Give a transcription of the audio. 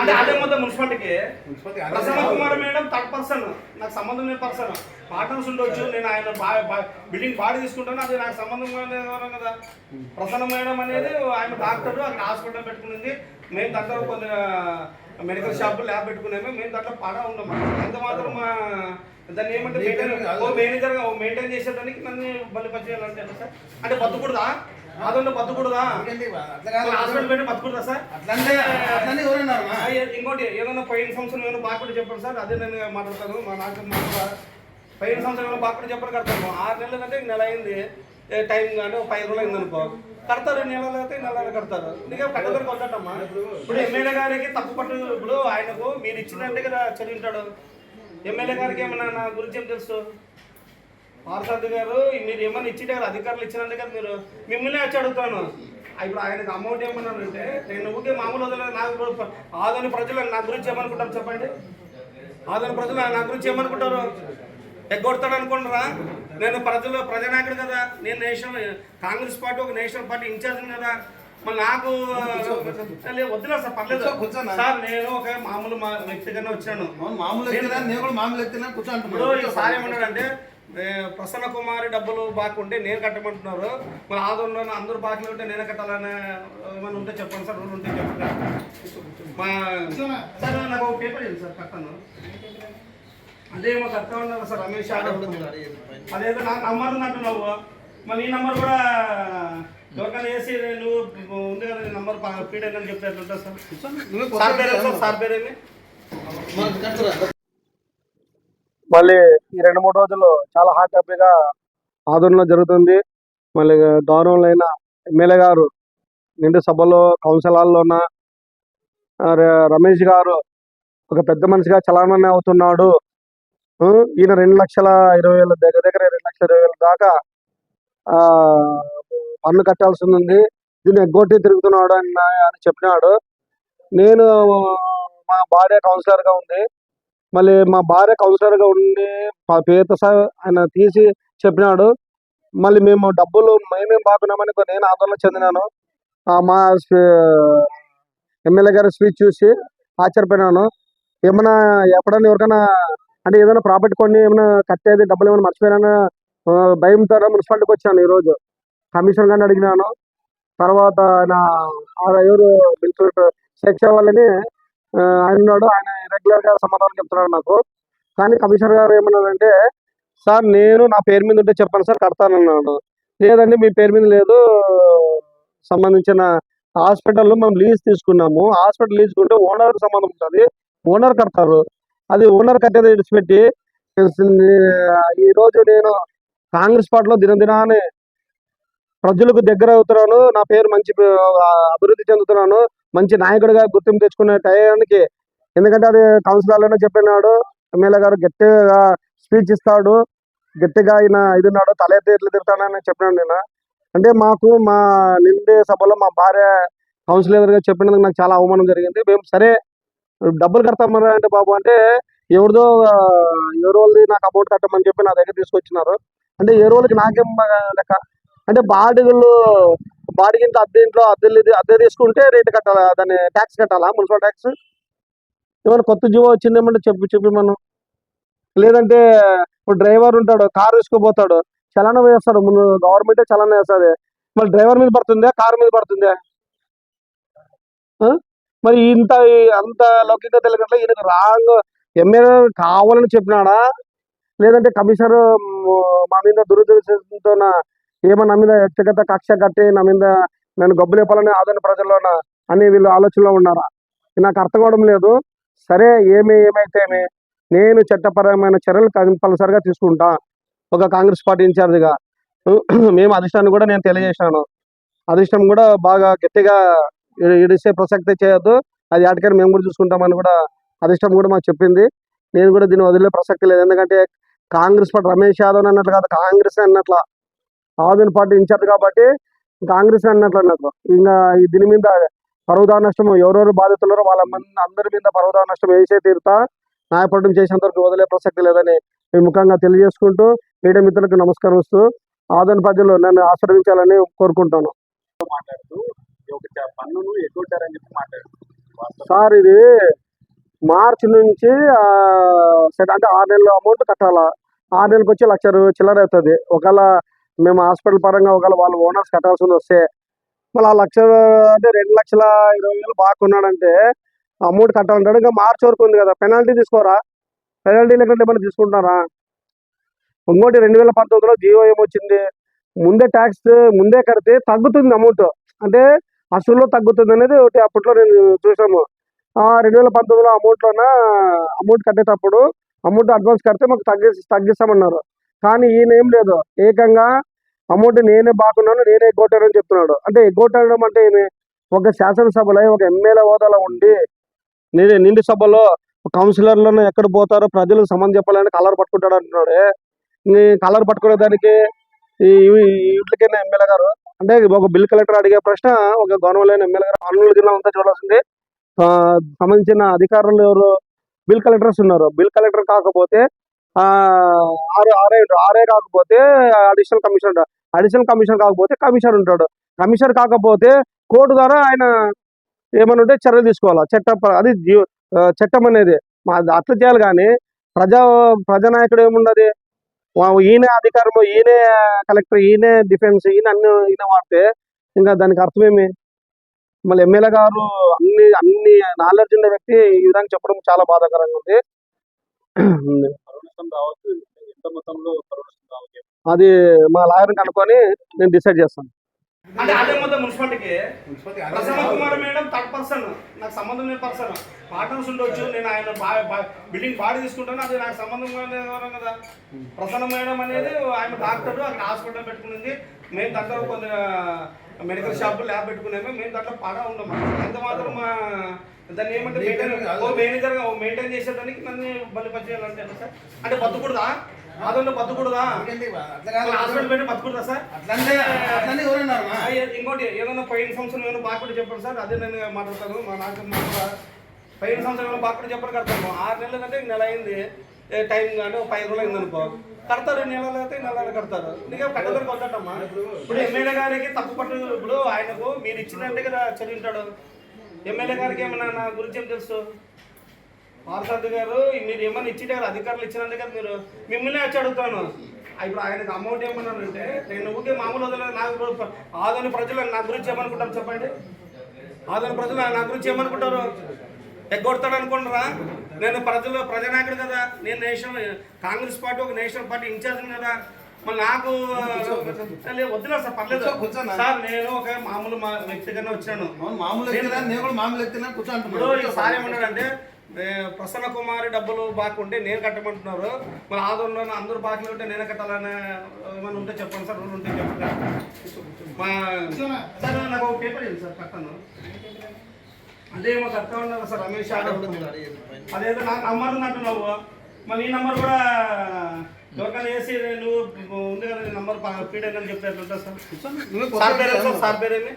అంటే అదే మొత్తం మున్సిపాలిటీకి. Prasanna. Kumar madam third person. నాకు సంబంధం లేని పర్సన్. పార్ట్నర్స్ ఉండొచ్చు నేను ఆయన బిల్డింగ్ బాడీ తీసుకుంటాను అది నాకు సంబంధం కదా. ప్రసన్న మేడం అనేది ఆయన డాక్టర్ అక్కడ హాస్పిటల్ పెట్టుకునింది. మేము దాంట్లో కొన్ని మెడికల్ షాప్ ల్యాబ్ పెట్టుకున్నాము. మేము దాంట్లో పడా ఉన్నాము. ఎంత మాత్రం మా దాన్ని ఏమంటే మెయింటైన్ ఓ మేనేజర్ ఓ మెయింటైన్ చేసేదానికి నన్ను బలి చేయాలంటే ఎలా సార్? అంటే బతుకుడదా? అదొంటే బతుకుడదా? అట్లా. హాస్పిటల్ పెట్టి బతుకుడదా సార్? అట్లంటే అట్లనే ఎవరన్నారు ఇంకోటి ఏదైనా పైన సంవత్సరం ఏమైనా బాగా చెప్పండి సార్. అదే నేను మాట్లాడతాను. మా నాకు పైన సంవత్సరం ఏమైనా బాగా చెప్పండి కడతాను. ఆరు నెలలు అంటే నెల అయింది. టైం కానీ ఒక పది రోజులు అయింది అనుకో. కడతారు నెలలు అయితే నెలలు కడతారు. నీకే కట్టదని కొట్టమ్మా ఇప్పుడు ఎమ్మెల్యే గారికి తప్పు పట్టు. ఇప్పుడు ఆయనకు మీరు ఇచ్చినట్టే కదా చదివింటాడు ఎమ్మెల్యే గారికి ఏమన్నా నా గురించి ఏం తెలుసు? పార్సార్థి గారు మీరు ఏమన్నా ఇచ్చిన కదా అధికారులు ఇచ్చినంటే కదా మీరు మిమ్మల్ని వచ్చి అడుగుతాను. ఇప్పుడు ఆయనకు అమౌంట్ ఏమన్నారంటే నేను ఊకే మామూలు వదలలేదు నాకు ఆదోని ప్రజలు నా గురించి ఏమనుకుంటారు చెప్పండి? ఆదోని ప్రజలు నా గురించి ఏమనుకుంటారు? ఎగ్గొడతాడు అనుకుంటారా? నేను ప్రజలు ప్రజానాయకుడు కదా నేను నేషనల్ కాంగ్రెస్ పార్టీ ఒక నేషనల్ పార్టీ ఇన్ఛార్జ్ కదా. మళ్ళీ నాకు వద్దులే సార్ పర్లేదు? సార్ నేను ఒక మామూలు వ్యక్తిగానే వచ్చాను. మామూలు ఎక్కినా నేను కూడా మామూలు ఎక్కినా కూర్చో అంటున్నాను. సార్ ఏమన్నాడంటే ప్రసన్న కుమారి డబ్బులు బాగుంటే నేను కట్టమంటున్నారు. మరి ఆదోళన అందరూ బాకీలు ఉంటే నేనే కట్టాలని ఏమైనా ఉంటే చెప్పండి సార్ రూల్ ఉంటే చెప్పండి. మా సార్ నాకు ఒక పేపర్ ఇవ్వండి సార్ కట్టాను. అదే మా కట్టా ఉన్నారు సార్ రమేష్ యాదవ్ అదేదో నాకు నంబర్ ఉంది అంటున్నావు మరి ఈ నంబర్ కూడా ఎవరికైనా వేసి నువ్వు ఉంది కదా నీ నంబర్ ఫీడ్ అయిందని చెప్తే ఎట్లుంటుంది సార్? నువ్వే సార్ పేరు కొత్తగా సార్? సార్ పేరేమి. మళ్ళీ ఈ రెండు మూడు రోజులు చాలా హాట్ టాపిక్గా ఆదరణలో జరుగుతుంది. మళ్ళీ గౌరవమైన ఎమ్మెల్యే గారు నిండు సభలో కౌన్సిల్ హాల్లోన రమేష్ గారు ఒక పెద్ద మనిషిగా చలామణి అవుతున్నాడు. ఈయన రెండు లక్షల ఇరవై వేల దగ్గర దగ్గర రెండు లక్షల ఇరవై వేల దాకా ఆ, పన్ను కట్టాల్సి ఉంది. దీన్ని ఎగ్గొట్టి తిరుగుతున్నాడు అని అని చెప్పినాడు. నేను మా భార్య కౌన్సిలర్గా ఉంది. మళ్ళీ మా భార్య కౌన్సిలర్గా ఉండి మా పేద సార్ ఆయన తీసి చెప్పినాడు. మళ్ళీ మేము డబ్బులు మేమేం బాగున్నామని నేను ఆందోళన చెందినాను. ఆ మా ఎమ్మెల్యే గారి స్పీచ్ చూసి ఆశ్చర్యపోయినాను. ఏమైనా ఎప్పుడన్నా ఎవరికైనా అంటే ఏదైనా ప్రాపర్టీ కొన్ని ఏమైనా కట్టేది డబ్బులు ఏమైనా మర్చిపోయినా భయంతో మున్సిపాలిటీకి వచ్చాను ఈరోజు. కమిషన్ గారిని అడిగినాను. తర్వాత ఆయన ఎవరు బిల్కుల్ శిక్ష వాళ్ళని ఆయన ఉన్నాడు. ఆయన రెగ్యులర్గా సమాధానం చెప్తున్నాడు నాకు. కానీ కమిషనర్ గారు ఏమన్నాడంటే సార్ నేను నా పేరు మీద ఉంటే చెప్పాను సార్ కడతానన్నాడు. లేదండి మీ పేరు మీద లేదు. సంబంధించిన హాస్పిటల్లో మేము లీజ్ తీసుకున్నాము. హాస్పిటల్ లీజ్ కొంటే ఓనర్కి సంబంధం ఉంటుంది. ఓనర్ కడతారు. అది ఓనర్ కట్టేది విడిచిపెట్టి ఈ రోజు నేను కాంగ్రెస్ పార్టీలో దినదినాన్ని ప్రజలకు దగ్గర అవుతున్నాను నా పేరు మంచి అభివృద్ధి చెందుతున్నాను. మంచి నాయకుడిగా గుర్తింపు తెచ్చుకునే టయానికి ఎందుకంటే అది కౌన్సిలర్లోనే చెప్పినాడు. ఎమ్మెల్యే గారు గట్టిగా స్పీచ్ ఇస్తాడు. గట్టిగా ఆయన ఇది ఉన్నాడు తలెత్తి ఎత్తి తిరుగుతానని చెప్పినాడు నేను. అంటే మాకు మా నిండి సభలో మా భార్య కౌన్సిలర్గా చెప్పినందుకు నాకు చాలా అవమానం జరిగింది. మేము సరే డబ్బులు కడతామరా అంటే బాబు అంటే ఎవరిదో ఎవరి వాళ్ళది నాకు అమౌంట్ కట్టమని చెప్పి నా దగ్గర తీసుకొచ్చినారు. అంటే ఏ రోజులకి నాకేం లెక్క? అంటే బాడీ బాడిగింత అద్దె ఇంట్లో అద్దెలు అద్దె తీసుకుంటే రేటు కట్టాలా? దాన్ని ట్యాక్స్ కట్టాలా? మున్సిపల్ ట్యాక్స్ ఏమైనా కొత్త జీవో వచ్చిందేమంటే చెప్పు చెప్పి మనం లేదంటే ఇప్పుడు డ్రైవర్ ఉంటాడు కారు తీసుకుపోతాడు చలన వేస్తాడు ముందు గవర్నమెంటే చలన వేస్తుంది. మరి డ్రైవర్ మీద పడుతుందా? కారు మీద పడుతుందా? మరి ఇంత అంత లౌకిక తెలియకుండా ఈయనకు రాంగ్ ఎమ్మెల్యే కావాలని చెప్పినాడా? లేదంటే కమిషనర్ మా మీద దురుద్దేశంతో ఏమో నా మీద వ్యక్తిగత కక్ష కట్టి నా మీద నేను గబ్బులేపాలని ఆదరణ ప్రజల్లోన అని వీళ్ళు ఆలోచనలో ఉన్నారా? నాకు అర్థం కావడం లేదు. సరే ఏమి ఏమైతే ఏమి నేను చట్టపరమైన చర్యలు కంపల్సరిగా తీసుకుంటా. ఒక కాంగ్రెస్ పార్టీ ఇన్ఛార్జిగా. మేము అధిష్టాన్ని కూడా నేను తెలియజేశాను. అధిష్టం కూడా బాగా గట్టిగా ఇడిసే ప్రసక్తి చేయొద్దు. అది ఆటకని మేము కూడా చూసుకుంటామని కూడా అధిష్టం కూడా మాకు చెప్పింది. నేను కూడా దీన్ని వదిలే ప్రసక్తి లేదు. ఎందుకంటే కాంగ్రెస్ పార్టీ రమేష్ యాదవ్ అన్నట్లు కాదు కాంగ్రెస్ అన్నట్ల ఆదిన పార్టీ ఇన్ఛార్జ్ కాబట్టి కాంగ్రెస్ అన్నట్లు నాకు ఇంకా దీని మీద పర్వదా నష్టం ఎవరెవరు బాధితులరో వాళ్ళ అందరి మీద పర్వదా నష్టం వేసే తీరుతా నాయపడడం చేసేంత వరకు వదిలే ప్రసక్తి లేదని మేము ముఖంగా తెలియజేసుకుంటూ మీడియా మిత్రులకు నమస్కరిస్తూ ఆదరణ పద్యంలో నన్ను ఆస్వాదించాలని కోరుకుంటాను. చెప్పి సార్ ఇది మార్చి నుంచి సెట్ అంటే ఆరు నెలల అమౌంట్ కట్టాలా? ఆరు నెలలకు వచ్చి లక్ష చిల్లర అవుతుంది. ఒకవేళ మేము హాస్పిటల్ పరంగా ఒకవేళ వాళ్ళు ఓనర్స్ కట్టాల్సింది వస్తే మళ్ళీ ఆ లక్ష అంటే రెండు లక్షల ఇరవై వేలు బాగున్నాడంటే అమౌంట్ కట్టాలంటాడు. ఇంకా మార్చి వరకు ఉంది కదా పెనాల్టీ తీసుకోరా? పెనాల్టీ లేకుంటే ఏమైనా తీసుకుంటున్నారా? ఇంకోటి రెండు వేల పంతొమ్మిదిలో జియో ఏమొచ్చింది? ముందే ట్యాక్స్ ముందే కడితే తగ్గుతుంది అమౌంట్. అంటే అసలు తగ్గుతుంది అనేది ఒకటి అప్పట్లో నేను చూసాము ఆ రెండు వేల పంతొమ్మిదిలో అమౌంట్లోన అమౌంట్ కట్టేటప్పుడు అమౌంట్ అడ్వాన్స్ కడితే మాకు తగ్గి తగ్గిస్తామన్నారు. కానీ ఈయన ఏం లేదు. ఏకంగా అమౌంట్ నేనే బాగున్నాను నేనే ఎగ్గొట్టానని చెప్తున్నాడు. అంటే ఎగ్గొట్టడం అంటే ఏమి? ఒక శాసనసభలో ఒక ఎమ్మెల్యే హోదాలో ఉండి నేను నిండు సభలో కౌన్సిలర్లను ఎక్కడ పోతారో ప్రజలకు సంబంధం చెప్పాలని కలర్ పట్టుకుంటాడు అంటున్నాడు. నీ కలర్ పట్టుకునే దానికి వీటికైనా ఎమ్మెల్యే గారు అంటే ఒక బిల్ కలెక్టర్ అడిగే ప్రశ్న ఒక గవర్నమెంట్ ఎమ్మెల్యే గారు అర్నూలు జిల్లా అంతా చూడాల్సింది. ఆ, సంబంధించిన అధికారులు ఎవరు? బిల్ కలెక్టర్స్ ఉన్నారు. బిల్ కలెక్టర్ కాకపోతే ఆ ఆరు ఆరే కాకపోతే అడిషనల్ కమిషనర్ అడిషనల్ కమిషనర్ కాకపోతే కమిషనర్ ఉంటాడు. కమిషనర్ కాకపోతే కోర్టు ద్వారా ఆయన ఏమైనా ఉంటే చర్యలు తీసుకోవాలి? చట్టం అది చట్టం అనేది. మా అట్లా చేయాలి కానీ ప్రజా ప్రజానాయకుడు ఏముండదు? ఈయనే ఈయన ఈయనే కలెక్టర్ ఈయనే డిఫెన్స్ ఈయన అన్ని ఈయన వాడితే ఇంకా దానికి అర్థమేమి? మళ్ళీ ఎమ్మెల్యే గారు అన్ని అన్ని నాలెడ్జ్ ఉన్న వ్యక్తి ఈ విధంగా చెప్పడం చాలా బాధాకరంగా ఉంది. అది మా లాయర్ని కనుక్కొని నేను డిసైడ్ చేస్తాను. అంటే అదే మొత్తం మున్సిపాలిటీకి. Municipality Prasanna Kumar madam third person నాకు సంబంధం లేని పర్సన్ పార్ట్నర్స్ ఉండొచ్చు నేను ఆయన బిల్డింగ్ బాడీ తీసుకుంటాను అది నాకు సంబంధం కదా. ప్రసన్న మేడం అనేది ఆయన డాక్టర్ అక్కడ హాస్పిటల్ పెట్టుకునింది. మేము దాంట్లో కొన్ని మెడికల్ షాప్ ల్యాబ్ పెట్టుకున్నాము మేము దాంట్లో పాగా ఉన్నాము ఎంత మాత్రం మా దాన్ని ఏమంటే మెయింటైన్ ఓ మేనేజర్ ఓ మెయింటైన్ చేసేదానికి నన్ను బలి ఎలా సార్? అంటే బతుకుడుదా? అదొంటే బతుకుడుదా. హాస్పిటల్ పెట్టి బతుకుడుదా సార్? అట్లంటే అట్లనే ఎవరన్నారు? ఆ, ఏ- ఇంకోటి ఏదైనా పోయిన సంవత్సరం ఏమైనా బాగా చెప్పండి సార్? అదే నేను మాట్లాడతాను. మా నాకు పోయిన సంవత్సరం ఏమైనా బాగా చెప్పని కడతాను ఆరు నెలలు కంటే నెల అయింది. టైం అంటే ఒక పది రోజులు అయింది అనుకో. కడతారు నెలలు అయితే నెలలు కడతారు. నీకే కట్టడానికి వద్దటమ్మా ఇప్పుడు ఎమ్మెల్యే గారికి తప్పు పట్టు ఇప్పుడు ఆయనకు మీరు ఇచ్చినట్టే కదా చదివింటాడు ఎమ్మెల్యే గారికి ఏమన్నా నా గురించి ఏం తెలుసు? పార్సార్థి గారు మీరు ఏమన్నా ఇచ్చింటే కదా అధికారులు ఇచ్చినందుకే కదా మీరు మిమ్మల్ని వచ్చి అడుగుతాను. ఇప్పుడు ఆయనకు అమౌంట్ ఏమన్నానంటే నేను ఊకే మామూలు వదలలేదు నాకు ఆదోని ప్రజలు నా గురించి ఏమనుకుంటారు చెప్పండి? ఆదోని ప్రజలు నా గురించి ఏమనుకుంటారు? ఎగ్గొడతాడు అనుకుంటారా? నేను ప్రజలు ప్రజానాయకుడు కదా నేను నేషనల్ కాంగ్రెస్ పార్టీ ఒక నేషనల్ పార్టీ ఇన్ఛార్జ్ కదా. మళ్ళీ నాకు వద్దులే సార్ పర్లేదు? సార్ నేను ఒక మామూలు వ్యక్తిగానే వచ్చాను. మామూలు ఎక్కినా నేను కూడా మామూలు ఎక్కినా కూర్చో ఇప్పుడు ఈ అంటున్నాను సార్ ఏమన్నాడంటే ప్రసన్న కుమారి డబ్బులు బాకుంటే నేను కట్టమంటున్నారు. మరి ఆదోళన అందరూ బాకీలు ఉంటే నేనే కట్టాలని ఏమైనా ఉంటే చెప్పండి సార్ రూల్ ఉంటే చెప్పండి మా సార్ నాకు ఒక పేపర్ ఇవ్వండి సార్ కట్టాను. అదే మాకు కట్టా ఉన్నారు సార్ రమేష్ యాదవ్. అదేదో నాకు నంబర్ అంటున్నావు. మరి ఈ నంబర్ కూడా ఎవరికైనా వేసి నువ్వు ఉంది కదా నీ నంబర్ ఫీడ్ అయిందని చెప్తే ఎట్లుంటుంది సార్? సార్ పేరు కొత్తగా సార్ పేరేమి